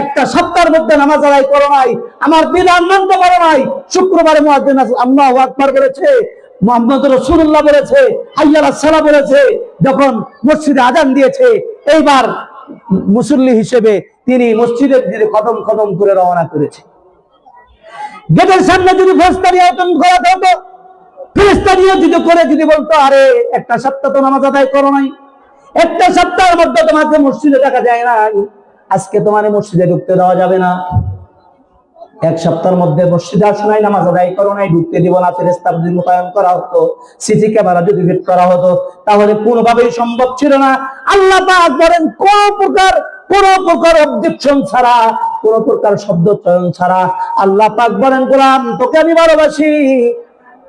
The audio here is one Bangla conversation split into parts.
একটা সপ্তাহের মধ্যে নামাজ আদায় করো নাই, আমার বিধান মানতে পারো নাই। শুক্রবারে আল্লাহ আকবার বলেছে, মোহাম্মদ রসুল্লাহ বলেছে বলেছে, যখন মসজিদে আজান দিয়েছে, এইবার মুসল্লি হিসেবে তিনি মসজিদের দিকে কদম কদম করে রওনা করেছে। গেটের সামনে যদি করা যদি করে, যদি বলতো, আরে, একটা সপ্তাহ তো নামাজ আদায় করো নাই, একটা সপ্তাহের মধ্যে তোমাকে মসজিদে দেখা যায় না আজকে তোমার মসজিদে ঢুকতে দেওয়া যাবে না। এক সপ্তাহের মধ্যে মসজিদে আসো নাই, নামাজ আদায় করো নাই, ঢুকতে দিব না ফেরেস্তা যদি মোতায়েন করা হতো সিসি ক্যামেরা যদি ফিট করা হতো, তাহলে কোনোভাবেই সম্ভব ছিল না। আল্লাহ পাক বলেন, কোন প্রকার কোন প্রকার অবজেকশন ছাড়া, কোন প্রকার শব্দ চয়ন ছাড়া আল্লাহ পাক বলেন, গোলাম, তোকে আমি ভালোবাসি।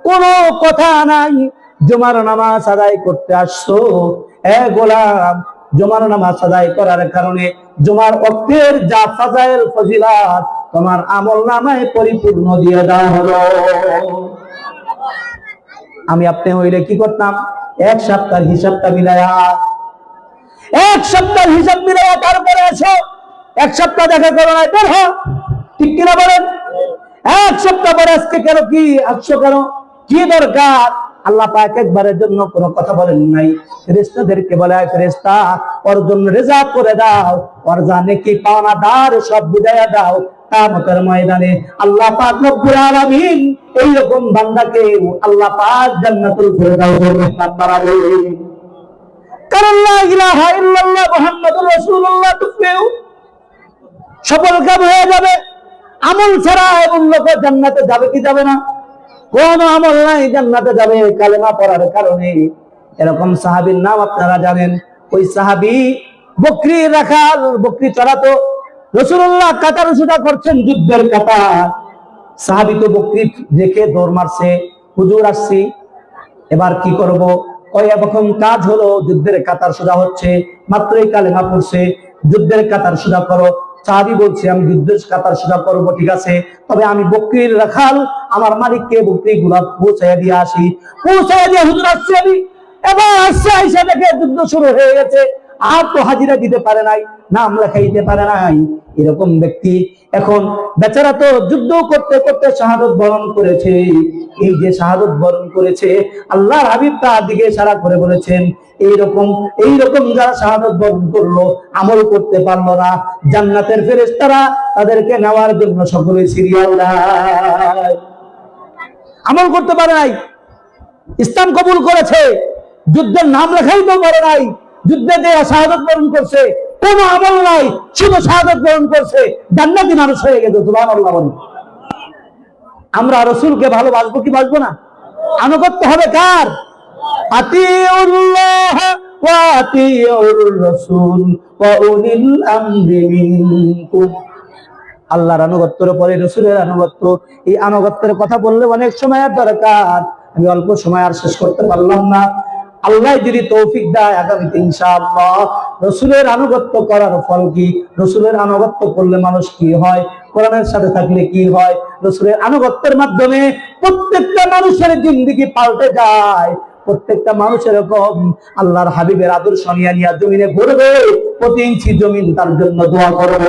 কোনো কথা নাই। জুমার নামাজ আদায় করতে আসছো। এ গোলাম জুমার নামাজ আদায় করার কারণে জুমার অর্থের যা ফাজাইল ফজিলাত, তোমার আমল নামায় পরিপূর্ণ দিয়ে দেওয়া হলো। আমি আপনি হইলে কি করতাম? এক সপ্তাহ হিসাবটা মিলায়া এক সপ্তাহের হিসাব মিলায়া তারপরে আসো এক সপ্তাহ দেখা করো না বের হ। ঠিক কিনা বলেন? এক সপ্তাহ পরে আজকে কেন কি? আসছো কেন কি দরকার? আল্লাহ পাক একবারের জন্য কোনো কথা বলেন নাই। ফেরেস্তাদেরকে বলে, "আয় ফেরেস্তা ওর জন্য রেজার্ভ করে দাও। ওর জানে কি পাওনা, দার সব বুঝাইয়া দাও। কামতের ময়দানে আল্লাহ পাক রব্বুল আলামিন এইরকম বান্দাকে আল্লাহ পাক জান্নাতুল ফেরদাউস রহমান বাড়াবেন কারণ লা ইলাহা ইল্লাল্লাহ মুহাম্মাদুর রাসূলুল্লাহ তুফিউ। সফল কাম হয়ে যাবে। আমল ছাড়া এমন লোক জান্নাতে যাবে কি যাবে না? কোন আমল নাই, জান্নাতে যাবে, কালেমা পড়ার কারণে। এরকম সাহাবীর নাম আপনারা জানেন। ওই সাহাবী বকরি রাখাল, বকরি চড়াতো রসুল্লাহ কাতার সুদা করছেন যুদ্ধের কাতার সাহাবি তো বকরি রেখে দৌড় মারছে, হুজুর আসছি, এবার কি করব? ওই এখন কাজ হলো, যুদ্ধের কাতার সোজা হচ্ছে, মাত্রই কালেমা পড়ছে, যুদ্ধের কাতার সোজা করো। সাহাবি বলছি, আমি যুদ্ধের কাতার সোজা করব, ঠিক আছে? তবে আমি বকরির রাখাল, আমার মালিককে বকরি গুলা পৌঁছাইয়া দিয়ে আসি। পৌঁছাইয়া দিয়ে হুজুর আসছি আমি। এবার আসছে, আইসা দেখে যুদ্ধ শুরু হয়ে গেছে। আর তো হাজিরা দিতে পারে নাই। নাম লেখাইতে পারে নাই। এরকম ব্যক্তি এখন বেচারা তো যুদ্ধ করতে করতে শাহাদত বরণ করেছে। এই যে শাহাদত বরণ করেছে, আল্লাহর হাবিব তার দিকে সারা করে বলেছেন, এইরকম এইরকম যারা শাহাদত বরণ করল, আমল করতে পারল না। জান্নাতের ফেরেশতারা তাদেরকে নেওয়ার জন্য সকলে সিরিয়াল আমল করতে পারে নাই। ইসলাম কবুল করেছে। যুদ্ধের নাম লেখাই তো পারে নাই। যুদ্ধে যে শাহাদত বরণ করছে। কোন আমল নাই শুধু শাহাদত বরণ করছে, জান্নাতি মানুষ হয়ে গেছে, সুবহানাল্লাহ বলেন আমরা রসুলকে ভালোবাসবো কি বাসবো না? আনুগত্য হবে কার? আল্লাহর আনুগত্যের পরে রসুলের আনুগত্য। এই আনুগত্যের কথা বললে অনেক সময়ের দরকার। আমি অল্প সময় আর শেষ করতে পারলাম না। আল্লাহ যদি তৌফিক দেয় আগামীতে ইনশাআল্লাহ রসুলের আনুগত্য করার ফল কি? রসুলের আনুগত্য করলে মানুষ কি হয়? কোরআনের সাথে থাকলে কি হয়? রসুলের আনুগত্যের মাধ্যমে প্রত্যেকটা মানুষের জিন্দিগি পাল্টে যায়। প্রত্যেকটা মানুষ এরকম আল্লাহর হাবিবের আদর্শ নিয়ে নিয়ে জমিনে ঘুরবে। প্রতি ইঞ্চি জমিন তার জন্য দোয়া করবে।